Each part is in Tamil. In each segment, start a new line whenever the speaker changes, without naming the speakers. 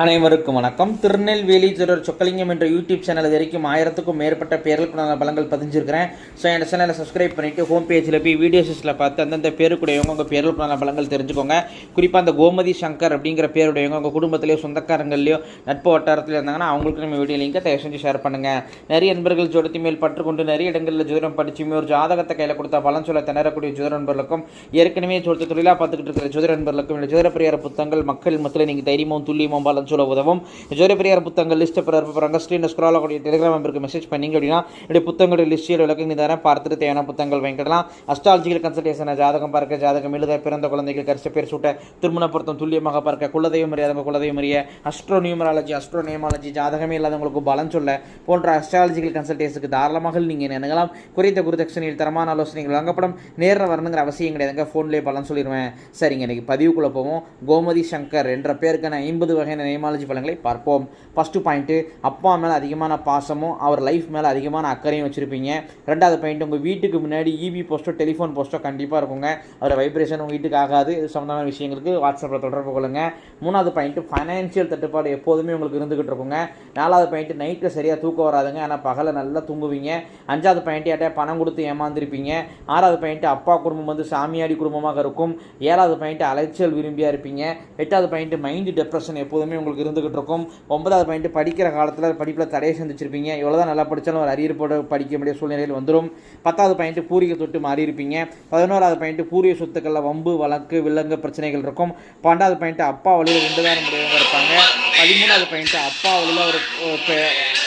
அனைவருக்கும் வணக்கம். திருநெல்வேலி தொடர் சொக்கலிங்கம் என்ற யூடியூப் சேனல் வரைக்கும் ஆயிரத்துக்கும் மேற்பட்ட பேர்களுக்குண்டான பலங்கள் பதிஞ்சிருக்கிறேன். ஸோ என் சேனலை சப்ஸ்கிரைப் பண்ணிவிட்டு ஹோம் பேஜில் போய் வீடியோஸில் பார்த்து அந்தந்த பேருக்குடையவங்க உங்கள் பேர்களுக்குண்டான பலங்கள் தெரிஞ்சுக்கோங்க. குறிப்பாக அந்த கோமதி சங்கர் அப்படிங்கிற பேருடையவங்க உங்கள் குடும்பத்திலேயோ சொந்தக்காரங்களையோ நட்பு வட்டாரத்தில் இருந்தாங்கன்னா அவங்களுக்கு நம்ம வீடியோ லிங்கை தயவு செஞ்சு ஷேர் பண்ணுங்கள் நிறைய நண்பர்கள் ஜோடத்தி மேல் பற்றுக்கொண்டு நிறைய இடங்களில் ஜோதிடம் படிச்சுமே ஒரு ஜாதகத்தை கையில் கொடுத்தா பலன் சொல்ல திணறக்கூடிய ஜோதிட நண்பர்களுக்கும் ஏற்கனவே ஜோதிட தொழிலாக பார்த்துக்கிட்டு இருக்கிற ஜோதிட நண்பர்களுக்கும் இந்த ஜோதிட பிரியார புத்தகங்கள் மக்கள் மத்தியில் நீங்கள் தைரியமும் துல்லியமும் பலன் சொல்ல உதவும். ஜோதிட பெரியார் புத்தகங்கள் லிஸ்ட் பிறகு ஸ்க்ரீனில் ஸ்க்ரால் ஆகக்கூடிய டெலிகிராம் நம்பருக்கு மெசேஜ் பண்ணீங்க அப்படின்னா இப்படி புத்தகங்களுடைய லிஸ்டில் விளக்கம் தரேன். பார்த்துட்டு தேவையான புத்தகங்கள் வாங்கிக்கலாம். அஸ்ட்ராலஜிக்கல் கன்சல்டேஷன் ஜாதகம் பார்க்க ஜாதகம் எழுத பிறந்த குழந்தைகள் கரிச பேர் சூட்ட திருமண பொருத்தம் துல்லியமாக பார்க்க குலதெய்வம் அறியாதவங்க குலதெய்வம் அறிய அஸ்ட்ரோ நியூமராலஜி அஸ்ட்ரோ நியமாலஜி ஜாதகமே இல்லாதவங்களுக்கு பலன் சொல்ல போன்ற அஸ்ட்ராலஜிக்கல் கன்சல்டேஷனுக்கு தாராளமாக நீங்கள் நினைக்கலாம் குறைந்த குருதட்சணையில் தரமான ஆலோசனைகள் வழங்கப்படும். நேரில் வரணுங்கிற அவசியம் கிடையாதுங்க ஃபோன்லேயே பலன் சொல்லிடுவேன் சரிங்க இன்னைக்கு பதிவுக்குள்ளே போவோம். கோமதி சங்கர் என்ற பேருக்கான ஐம்பது வகையான நியமாலஜி பலன்களை பார்ப்போம். ஃபஸ்ட்டு பாயிண்ட்டு அப்பா மேலே அதிகமான பாசமும் அவர் லைஃப் மேலே அதிகமான அக்கறையும் வச்சுருப்பீங்க. ரெண்டாவது பாயிண்ட் உங்கள் வீட்டுக்கு முன்னாடி இபி போஸ்ட்டோ டெலிஃபோன் போஸ்ட்டோ கண்டிப்பாக இருக்குங்க. அதோட வைப்ரேஷன் உங்கள் வீட்டுக்கு ஆகாது. இது சம்மந்தமான விஷயங்களுக்கு வாட்ஸ்அப்பில் தொடர்பு கொள்ளுங்க. மூணாவது பாயிண்ட்டு ஃபைனான்ஷியல் தட்டுப்பாடு எப்போதுமே உங்களுக்கு இருந்துகிட்டு இருக்குங்க. நாலாவது பாயிண்ட்டு நைட்டில் சரியாக தூக்கம் வராதுங்க. ஆனால் பகலை நல்லா தூங்குவீங்க. அஞ்சாவது பாயிண்ட் யார்ட்டே பணம் கொடுத்து ஏமாந்துருப்பீங்க. ஆறாவது பாயிண்ட் அப்பா குடும்பம் வந்து சாமியாடி குடும்பமாக இருக்கும். ஏழாவது பாயிண்ட் அலைச்சல் விரும்பியாக இருப்பீங்க. எட்டாவது பாயிண்ட் மைண்டு டிப்ரெஷன் எப்போதுமே உங்களுக்கு இருந்துகிட்டு இருக்கும் ஒன்பதாவது பாயிண்ட் படிக்கிற காலத்தில் படிப்பில் தடையை சந்திச்சிருப்பீங்க. எவ்வளோ தான் நல்லா படித்தாலும் ஒரு அரியர் போட படிக்க வேண்டிய சூழ்நிலையில் வந்துடும் பத்தாவது பாயிண்ட் பூரிய தொட்டு மாறி இருப்பீங்க பதினோராவது பாயிண்ட் பூரிய சொத்துக்களில் வம்பு வழக்கு வில்லங்க பிரச்சனைகள் இருக்கும். பன்னெண்டாவது பாயிண்ட் அப்பா வழியில் ரெண்டு தான் முடியவங்க இருப்பாங்க. பதிமூணாவது பையன்ட்டு அப்பா உள்ள ஒரு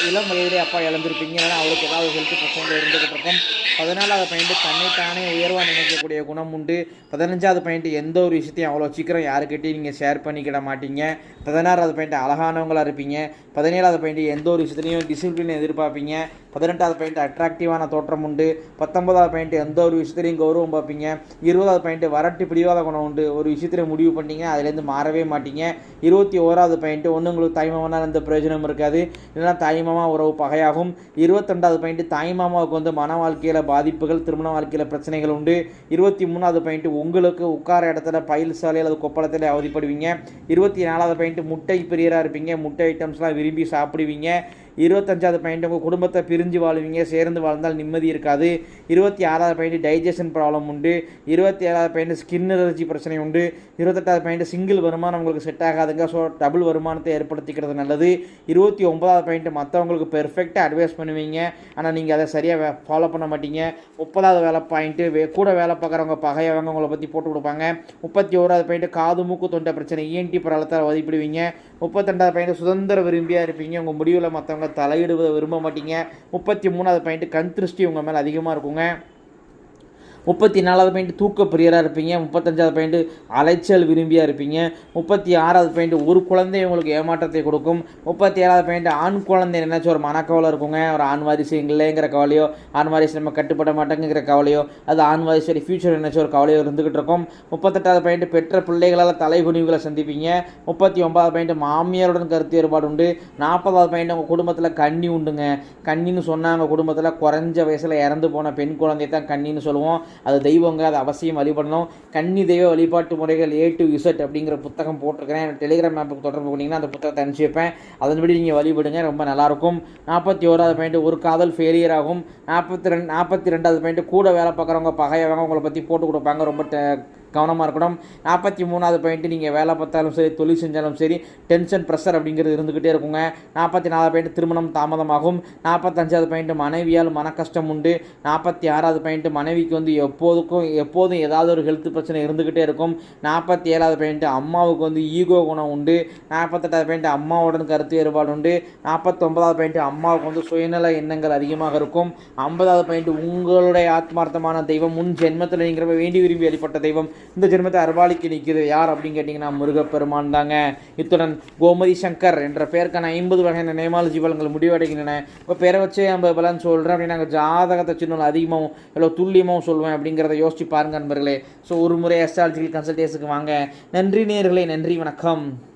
இளம் வயதிலே அப்பா இழந்திருப்பீங்க. ஏன்னா அவருக்கு ஏதாவது ஹெல்த் பிரச்சனைகள் இருந்துகிட்டு இருக்கும் பதினாலாவது பாயிண்ட் தன்னைத்தானே உயர்வாக நினைக்கக்கூடிய குணம் உண்டு. பதினஞ்சாவது பையன்ட்டு எந்த ஒரு விஷயத்தையும் அவ்வளோ சீக்கிரம் யாருக்கிட்டையும் நீங்கள் ஷேர் பண்ணிக்கிட மாட்டீங்க. பதினாறாவது பையன்ட்டு அழகானவங்களாக இருப்பீங்க. பதினேழாவது பையன்ட்டு எந்த ஒரு விஷயத்துலையும் டிசிப்ளின் எதிர்பார்ப்பீங்க. பதினெட்டாவது பாயிண்ட் அட்ராக்டிவான தோற்றம் உண்டு. பத்தொன்பதாவது பாயிண்ட் எந்த ஒரு விஷயத்துலையும் கௌரவம் பார்ப்பீங்க. இருபதாவது பாயிண்ட் வரட்டு பிடிவாத குணம் உண்டு. ஒரு விஷயத்தில் முடிவு பண்ணீங்க அதுலேருந்து மாறவே மாட்டீங்க. இருபத்தி ஓராவது பாயிண்ட் ஒன்று உங்களுக்கு தாய்மாமனால் எந்த பிரயோஜனம் இருக்காது. இல்லைன்னா தாய்மாமா உறவு பகையாகும். இருபத்தெண்டாவது பாயிண்ட் தாய்மாமாவுக்கு வந்து மன வாழ்க்கையில் பாதிப்புகள் திருமண வாழ்க்கையில் பிரச்சனைகள் உண்டு. இருபத்தி மூணாவது பாயிண்ட் உங்களுக்கு உட்கார இடத்துல பயில் சாலை அல்லது கொப்பளத்தில் அவதிப்படுவீங்க. இருபத்தி நாலாவது பாயிண்ட் முட்டை பிரியராக இருப்பீங்க. முட்டை ஐட்டம்ஸ்லாம் விரும்பி சாப்பிடுவீங்க. இருபத்தஞ்சாவது பாயிண்ட் உங்கள் குடும்பத்தை பிரிஞ்சு வாழ்வீங்க சேர்ந்து வாழ்ந்தால் நிம்மதி இருக்காது. இருபத்தி ஆறாவது பாயிண்ட் டைஜஷன் ப்ராப்ளம் உண்டு. இருபத்தி ஏழாவது பாயிண்ட் ஸ்கின் அலர்ஜி பிரச்சனை உண்டு. இருபத்தெட்டாவது பாயிண்ட் சிங்கிள் வருமானம் உங்களுக்கு செட் ஆகாதுங்க. ஸோ டபுள் வருமானத்தை ஏற்படுத்திக்கிறது நல்லது. இருபத்தி ஒன்பதாவது பாயிண்ட் மற்றவங்களுக்கு பெர்ஃபெக்டாக அட்வைஸ் பண்ணுவீங்க. ஆனால் நீங்கள் அதை சரியாக ஃபாலோ பண்ண மாட்டீங்க. முப்பதாவது வேலை பாயிண்ட்டு வே கூட வேலை பார்க்குறவங்க பகையவங்க உங்களை பற்றி போட்டு கொடுப்பாங்க. முப்பத்தி ஓராவது பாயிண்ட் காது மூக்கு தொண்டை பிரச்சனை இஎன்டி பிரபலத்தால் வதிப்பிடுவீங்க முப்பத்தெண்டாவது பாயிண்ட் சுதந்திர விரும்பியாக இருப்பீங்க. உங்கள் முடிவில் மற்றவங்க தலையிடுவதை விரும்ப மாட்டீங்க. முப்பத்தி மூணாவது பாயிண்ட் கண் திருஷ்டி உங்கள் மேலே அதிகமாக இருக்குங்க. முப்பத்தி நாலாவது பாயிண்ட் தூக்க பிரியராக இருப்பீங்க முப்பத்தஞ்சாவது பாயிண்ட் அலைச்சல் விரும்பியாக இருப்பீங்க முப்பத்தி ஆறாவது பாயிண்ட் ஒரு குழந்தை உங்களுக்கு ஏமாற்றத்தை கொடுக்கும் முப்பத்தி ஏழாவது பாயிண்ட் ஆண் குழந்தை நினைச்ச ஒரு மனக்கவலை இருக்குங்க ஒரு ஆண் வாரிசு இல்லைங்கிற கவலையோ ஆண் வாரிசு நம்ம கட்டுப்பட மாட்டேங்கிற கவலையோ அது ஆண் வாரிசு ஃபியூச்சர் நினைச்ச ஒரு கவலையோ இருந்துகிட்டு இருக்கும். முப்பத்தெட்டாவது பாயிண்ட் பெற்ற பிள்ளைகளால் தலைகுனிவுகளை சந்திப்பீங்க. முப்பத்தி ஒன்பதாவது பாயிண்ட் மாமியாருடன் கருத்து வேறுபாடு உண்டு. நாற்பதாவது பாயிண்ட் உங்கள் குடும்பத்தில் கண்ணி உண்டுங்க. கன்னின்னு சொன்னாங்க குடும்பத்தில் குறைஞ்ச வயசில் இறந்து போன பெண் குழந்தை தான் கண்ணின்னு சொல்லுவோம். அது தெய்வங்க அதை அவசியம் வழிபடணும். கன்னி தெய்வ வழிபாட்டு முறைகள் ஏ டு இசட் அப்படிங்கிற புத்தகம் போட்டிருக்கிறேன். டெலிகிராம் ஆப்புக்கு தொடர்பு பண்ணிங்கன்னா அந்த புத்தகத்தை அனுப்பிச்சி வைப்பேன். அதன்படி நீங்கள் வழிபடுங்க ரொம்ப நல்லாயிருக்கும். நாற்பத்தி ஓராவது பாயிண்ட் ஒரு காதல் ஃபெயிலியர் ஆகும். நாற்பத்தி ரெண்டு நாற்பத்தி ரெண்டாவது பாயிண்ட் கூட வேலை பார்க்குறவங்க பகையவங்க உங்களை பற்றி போட்டு கொடுப்பாங்க. ரொம்ப ட- கவனமாக இருக்கணும். நாற்பத்தி மூணாவது பாயிண்ட் நீங்கள் வேலை பார்த்தாலும் சரி தொழில் செஞ்சாலும் சரி டென்ஷன் ப்ரெஷர் அப்படிங்கிறது இருந்துக்கிட்டே இருக்குங்க. நாற்பத்தி நாலாவது பாயிண்ட் திருமணம் தாமதமாகும். நாற்பத்தஞ்சாவது பாயிண்ட் மனைவியால் மன கஷ்டம் உண்டு. நாற்பத்தி ஆறாவது பாயிண்ட் மனைவிக்கு வந்து எப்போதுக்கும் எப்போதும் ஏதாவது ஒரு ஹெல்த் பிரச்சனை இருந்துக்கிட்டே இருக்கும். நாற்பத்தி ஏழாவது பாயிண்ட் அம்மாவுக்கு வந்து ஈகோ குணம் உண்டு. நாற்பத்தெட்டாவது பாயிண்ட் அம்மாவுடன் கருத்து வேறுபாடு உண்டு. நாற்பத்தொம்பதாவது பாயிண்ட் அம்மாவுக்கு வந்து சுயநல எண்ணங்கள் அதிகமாக இருக்கும். ஐம்பதாவது பாயிண்ட் உங்களுடைய ஆத்மார்த்தமான தெய்வம் முன் ஜென்மத்தில் நீங்கள் வேண்டி விரும்பி வழிபட்ட தெய்வம். இந்த ஜென்மத்தை அருவாளிக்கு நிற்கிது யார் அப்படின்னு கேட்டிங்கன்னா முருகப்பெருமான் தாங்க. இத்துடன் கோமதி சங்கர் என்ற பெயருக்கான ஐம்பது வகையான நேமாலஜி பலன்கள் முடிவடைகின்றன. இப்போ பேரை வச்சே நம்ம பலன் சொல்கிறேன் அப்படின்னு நாங்கள் ஜாதகத்தை சின்ன அதிகமாகவும் எவ்வளோ துல்லியமாகவும் சொல்லுவேன். அப்படிங்கிறத யோசிச்சு பாருங்க நண்பர்களே. ஸோ ஒரு முறை அஸ்ட்ராலஜிக்கல் கன்சல்டேஷனுக்கு வாங்க. நன்றி நேர்களே நன்றி வணக்கம்.